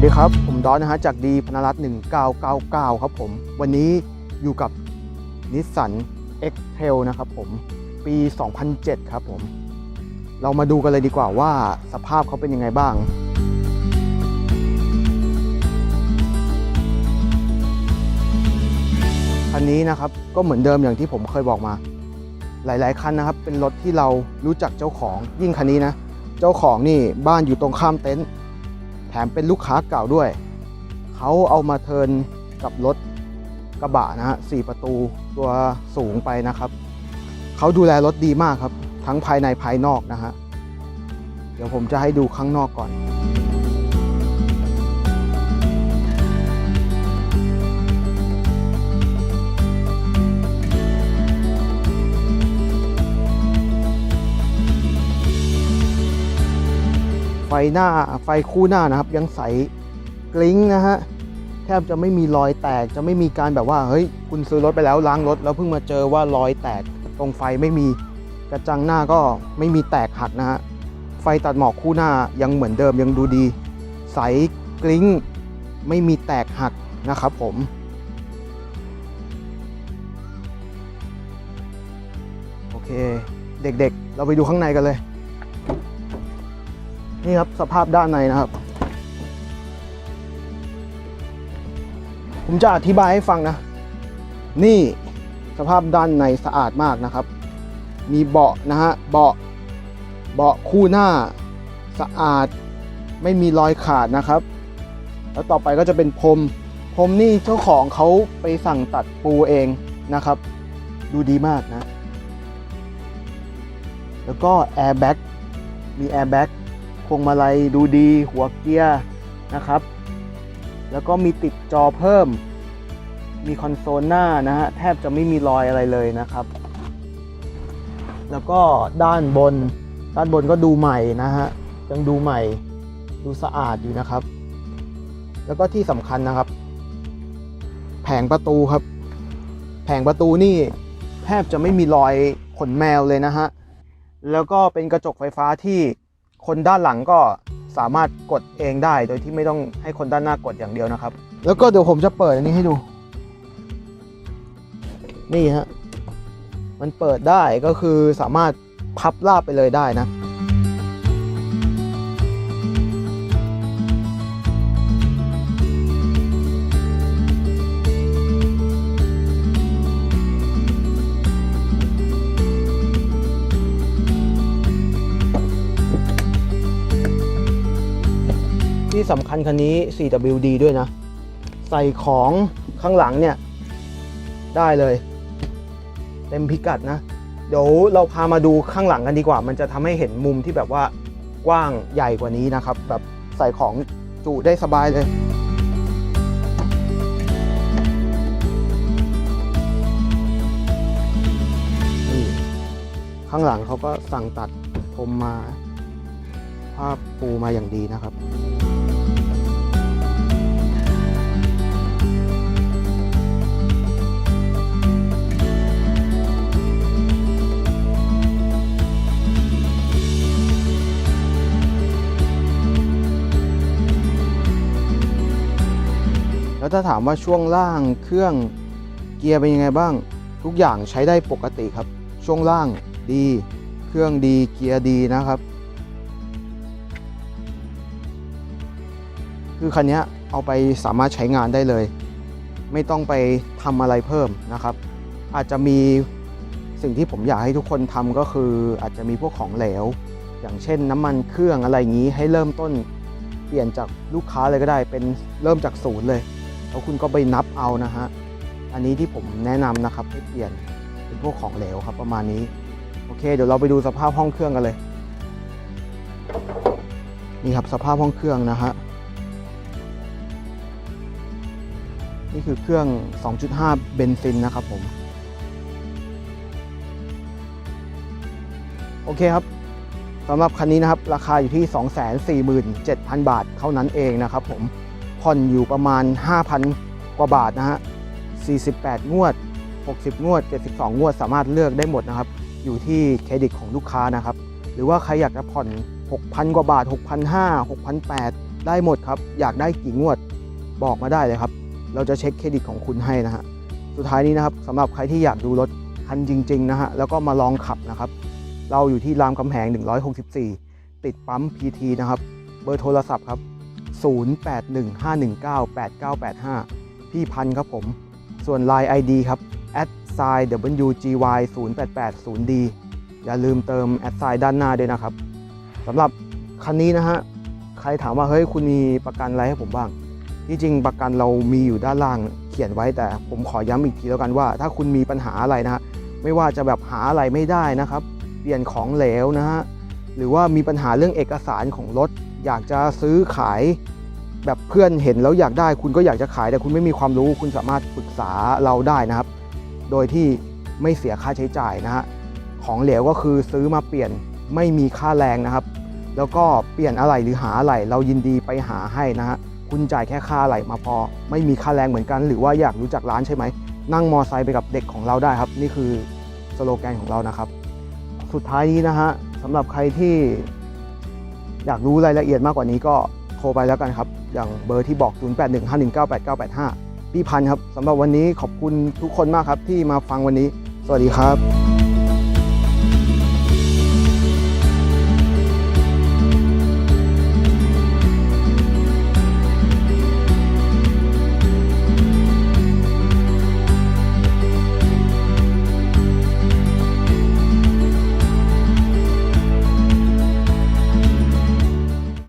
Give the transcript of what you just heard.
วัสดีครับ ผมดอนนะฮะจากดีพนรัตน์1999 ครับผม วันนี้อยู่กับนิสสัน X Trail นะครับผม ปี 2007 ครับผม เรามาดูกันเลยดีกว่าว่าสภาพเขาเป็นยังไงบ้าง คันนี้นะครับก็เหมือนเดิมอย่างที่ผมเคยบอกมา หลาย ๆ คันนะครับ เป็นรถที่เรารู้จักเจ้าของยิ่งคันนี้นะ เจ้าของนี่บ้านอยู่ตรงข้ามเต็นท์ แถมเป็นลูกค้าเก่าด้วย เขาเอามาเทินกับรถกระบะนะฮะสี่ประตูตัวสูงไปนะครับ เขาดูแลรถดีมากครับ ทั้งภายในภายนอกนะฮะ เดี๋ยวผมจะให้ดูข้างนอกก่อน ไฟหน้าไฟคู่หน้านะครับ ยังใสกลิ้งนะฮะแทบจะไม่มีรอยแตกจะไม่มีการแบบว่าเฮ้ยคุณซื้อรถไปแล้วล้างรถ แล้วเพิ่งมาเจอว่ารอยแตกตรงไฟไม่มีกระจังหน้าก็ไม่มีแตกหักนะฮะไฟตัดหมอกคู่หน้ายังเหมือนเดิมยังดูดี ใสกลิ้งไม่มีแตกหักนะครับผมโอเค เด็กๆ เราไปดูข้างในกันเลย นี่ครับสภาพด้านในนะครับ ผมจะอธิบายให้ฟังนะ นี่สภาพด้านในสะอาดมากนะครับ มีเบาะนะฮะเบาะเบาะคู่หน้าสะอาดไม่มีรอยขาดนะครับ แล้วต่อไปก็จะเป็นพรมพรมนี่เจ้าของเขาไปสั่งตัดปูเองนะครับ ดูดีมากนะ แล้วก็แอร์แบ็กมีแอร์แบ็ก พวงมาลัยดูดีหัวเกียร์นะครับ แล้วก็มีติดจอเพิ่ม มีคอนโซลหน้านะฮะแทบจะไม่มีรอยอะไรเลยนะครับ แล้วก็ด้านบนด้านบนก็ดูใหม่นะฮะยังดูใหม่ดูสะอาดอยู่นะครับ แล้วก็ที่สำคัญนะครับ แผงประตูครับ แผงประตูนี่แทบจะไม่มีรอยขนแมวเลยนะฮะแล้วก็เป็นกระจกไฟฟ้าที่ คนด้านหลังก็สามารถกดเองได้ โดยที่ไม่ต้องให้คนด้านหน้ากดอย่างเดียวนะครับ แล้วก็เดี๋ยวผมจะเปิดอันนี้ให้ดู นี่ฮะ มันเปิดได้ก็คือสามารถพับราบไปเลยได้นะ สำคัญคันนี้ 4WD ด้วยนะ ใส่ของข้างหลังเนี่ย ได้เลย เต็มพิกัดนะ เดี๋ยวเราพามาดูข้างหลังกันดีกว่า มันจะทำให้เห็นมุมที่แบบว่ากว้างใหญ่กว่านี้นะครับ แบบใส่ของจุได้สบายเลยข้างหลังเขาก็สั่งตัดผมมาภาพปูมาอย่างดีนะครับ ถ้าถามว่าช่วงล่างเครื่องเกียร์เป็นยังไงบ้าง ทุกอย่างใช้ได้ปกติครับ ช่วงล่างดี เครื่องดีเกียร์ดีนะครับ คือคันนี้เอาไปสามารถใช้งานได้เลย ไม่ต้องไปทำอะไรเพิ่มนะครับ อาจจะมีสิ่งที่ผมอยากให้ทุกคนทำก็คืออาจจะมีพวกของเหลว อย่างเช่นน้ำมันเครื่องอะไรอย่างนี้ให้เริ่มต้นเปลี่ยนจากลูกค้าเลยก็ได้เป็นเริ่มจากศูนย์เลย แล้วคุณก็ไปนับเอานะฮะ อันนี้ที่ผมแนะนำนะครับให้เปลี่ยนเป็นพวกของเหลวครับประมาณนี้ โอเค เดี๋ยวเราไปดูสภาพห้องเครื่องกันเลย นี่ครับสภาพห้องเครื่องนะฮะ นี่คือเครื่อง 2.5 เบนซินนะครับผม โอเคครับสำหรับคันนี้นะครับ ราคาอยู่ที่ 247,000 บาทเท่านั้นเองนะครับผม ผ่อนอยู่ประมาณ 5,000 กว่าบาทนะฮะ 48 งวด 60 งวด 72 งวด สามารถเลือกได้หมดนะครับ อยู่ที่เครดิตของลูกค้านะครับ หรือว่าใครอยากจะผ่อน 6,000 กว่าบาท 6,500 6,800 ได้หมดครับ อยากได้กี่งวดบอกมาได้เลยครับ เราจะเช็คเครดิตของคุณให้นะฮะ สุดท้ายนี้นะครับสำหรับใครที่อยากดูรถคันจริง ๆ นะฮะ แล้วก็มาลองขับนะครับ เราอยู่ที่รามคำแหง 164 ติดปั๊ม PT นะครับ เบอร์โทรศัพท์ครับ 0815198985 พี่พันธ์ครับผม ส่วน Line ID ครับ s i wgy 0880d อย่าลืมเติม s i ด้านหน้าด้วยนะครับสำหรับคันนี้นะฮะ ใครถามว่าเฮ้ยคุณมีประกันอะไรให้ผมบ้าง ที่จริงประกันเรามีอยู่ด้านล่างเขียนไว้แต่ผมขอย้ำอีกทีแล้วกันว่า ถ้าคุณมีปัญหาอะไรนะฮะไม่ว่าจะแบบหาอะไรไม่ได้นะครับ เปลี่ยนของเหลวนะฮะ หรือว่ามีปัญหาเรื่องเอกสารของรถ อยากจะซื้อขาย แบบเพื่อนเห็นแล้วอยากได้ คุณก็อยากจะขายแต่คุณไม่มีความรู้ คุณสามารถปรึกษาเราได้นะครับ โดยที่ไม่เสียค่าใช้จ่ายนะฮะของเหลวก็คือซื้อมาเปลี่ยนไม่มีค่าแรงนะครับ แล้วก็เปลี่ยนอะไรหรือหาอะไรเรายินดีไปหาให้นะฮะคุณจ่ายแค่ค่าอะไรมาพอ ไม่มีค่าแรงเหมือนกัน หรือว่าอยากรู้จักร้านใช่ไหมนั่งมอไซค์ไปกับเด็กของเราได้ครับ นี่คือสโลแกนของเรานะครับ สุดท้ายนี้นะฮะสำหรับใครที่อยากรู้รายละเอียดมากกว่านี้ก็โทรไปแล้วกันครับ อย่างเบอร์ที่บอก 0815198985 พี่พันธ์ครับสำหรับวันนี้ขอบคุณทุกคนมากครับที่มาฟังวันนี้ สวัสดีครับ